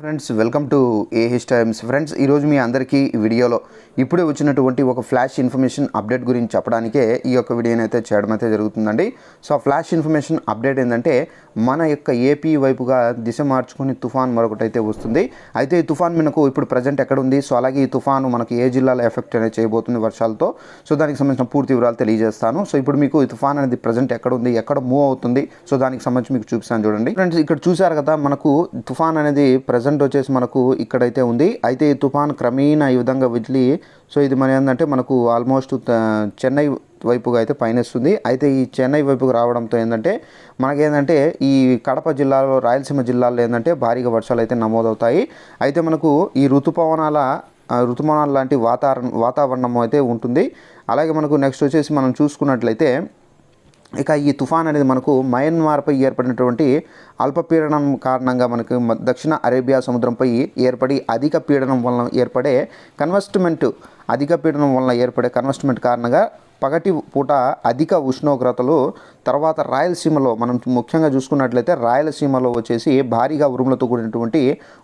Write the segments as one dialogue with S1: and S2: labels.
S1: Friends welcome to AH Times. Friends ఈరోజు మీ అందరికీ ఈ వీడియోలో ఇప్పుడే వచ్చినటువంటి ఒక ఫ్లాష్ ఇన్ఫర్మేషన్ అప్డేట్ గురించి చెప్పడానికే ఈ యొక్క వీడియోని అయితే చేయడం అయితే జరుగుతుందండి. సో ఆ ఫ్లాష్ ఇన్ఫర్మేషన్ అప్డేట్ ఏంటంటే మన యొక్క ఏపీ వైపుగా దిశ మార్చుకుని తుఫాన్ మరొకటి అయితే వస్తుంది. అయితే ఈ తుఫాన్ మనకు ఇప్పుడు ప్రజెంట్ ఎక్కడ ఉంది? సో అలాగే ఈ తుఫాను మనకి ఏ జిల్లాలో ఎఫెక్ట్ అనేది చేయబోతుంది వర్షాలతో? సో దానికి సంబంధించిన పూర్తి వివరాలు తెలియజేస్తాను. సో ఇప్పుడు మీకు ఈ తుఫాన్ అనేది ప్రజెంట్ ఎక్కడ ఉంది? ఎక్కడ మూవ్ అవుతుంది? సో దానికి సంబంధించి మీకు చూపిస్తాను చూడండి. ఫ్రెండ్స్ ఇక్కడ చూసారు కదా మనకు తుఫాన్ అనేది ప్రజెంట్ వచ్చేసి మనకు ఇక్కడైతే ఉంది. అయితే ఈ తుఫాన్ క్రమేణా ఈ విధంగా వదిలి సో ఇది మన ఏంటంటే మనకు ఆల్మోస్ట్ చెన్నై వైపుగా అయితే పయనిస్తుంది. అయితే ఈ చెన్నై వైపుకు రావడంతో ఏంటంటే మనకేంటంటే ఈ కడప జిల్లాలో రాయలసీమ జిల్లాలో ఏంటంటే భారీగా వర్షాలు అయితే నమోదవుతాయి. అయితే మనకు ఈ ఋతుపవనాల ఋతుపవనాలు లాంటి వాతావరణం వాతావరణం అయితే ఉంటుంది. అలాగే మనకు నెక్స్ట్ వచ్చేసి మనం చూసుకున్నట్లయితే ఇక ఈ తుఫాన్ అనేది మనకు మయన్మార్పై ఏర్పడినటువంటి అల్పపీడనం కారణంగా మనకు దక్షిణ అరేబియా సముద్రంపై ఏర్పడి అధిక పీడనం వలన ఏర్పడే కన్వెస్ట్మెంట్ అధిక పీడనం వలన ఏర్పడే కన్వెస్ట్మెంట్ కారణంగా పగటి పూట అధిక ఉష్ణోగ్రతలు తర్వాత రాయలసీమలో మనం ముఖ్యంగా చూసుకున్నట్లయితే రాయలసీమలో వచ్చేసి భారీగా ఉరుములతో కూడినటువంటి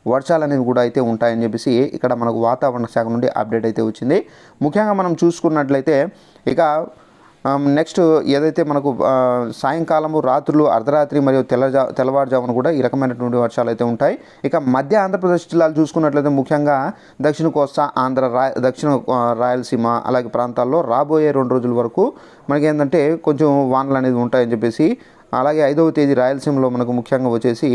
S1: వర్షాలు అనేవి కూడా అయితే ఉంటాయని చెప్పేసి ఇక్కడ మనకు వాతావరణ శాఖ నుండి అప్డేట్ అయితే వచ్చింది. ముఖ్యంగా మనం చూసుకున్నట్లయితే ఇక Um, నెక్స్ట్ ఏదైతే మనకు uh, సాయంకాలము రాత్రులు అర్ధరాత్రి మరియు తెల్లజా తెల్లవారుజామున కూడా ఈ రకమైనటువంటి వర్షాలు అయితే ఉంటాయి. ఇక మధ్య ఆంధ్రప్రదేశ్ జిల్లాలు చూసుకున్నట్లయితే ముఖ్యంగా దక్షిణ కోస్తా ఆంధ్ర రా దక్షిణ uh, రాయలసీమ అలాగే ప్రాంతాల్లో రాబోయే రెండు రోజుల వరకు మనకి ఏంటంటే కొంచెం వానలు అనేది ఉంటాయని చెప్పేసి అలాగే ఐదవ తేదీ రాయలసీమలో మనకు ముఖ్యంగా వచ్చేసి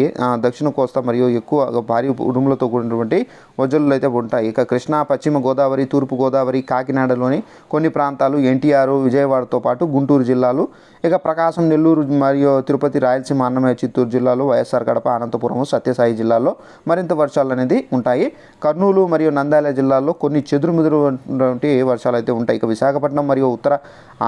S1: దక్షిణ కోస్తా మరియు ఎక్కువ భారీ ఉరుములతో కూడినటువంటి వజ్రులు అయితే ఉంటాయి. ఇక కృష్ణా పశ్చిమ గోదావరి తూర్పు గోదావరి కాకినాడలోని కొన్ని ప్రాంతాలు ఎన్టీఆర్ విజయవాడతో పాటు గుంటూరు జిల్లాలు. ఇక ప్రకాశం నెల్లూరు మరియు తిరుపతి రాయలసీమ అన్నమయ్య చిత్తూరు జిల్లాలో వైఎస్ఆర్ కడప అనంతపురం సత్యసాయి జిల్లాలో మరింత వర్షాలు అనేది ఉంటాయి. కర్నూలు మరియు నంద్యాల జిల్లాల్లో కొన్ని చెదురుముదురు వర్షాలు అయితే ఉంటాయి. ఇక విశాఖపట్నం మరియు ఉత్తర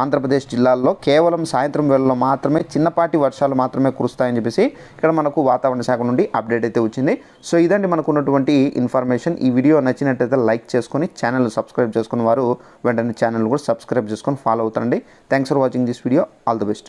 S1: ఆంధ్రప్రదేశ్ జిల్లాల్లో కేవలం సాయంత్రం వేళలో మాత్రమే చిన్నపాటి వర్షాలు మాత్రమే కురుస్తాయని చెప్పేసి ఇక్కడ మనకు వాతావరణ శాఖ నుండి అప్డేట్ అయితే వచ్చింది. సో ఇదండి మనకు ఉన్నటువంటి ఇన్ఫర్మేషన్. ఈ వీడియో నచ్చినట్టయితే లైక్ చేసుకొని ఛానల్ సబ్స్క్రైబ్ చేసుకున్న వారు వెంటనే ఛానల్ కూడా సబ్స్క్రైబ్ చేసుకొని ఫాలో అవుతారండి. Thanks for watching this video all the best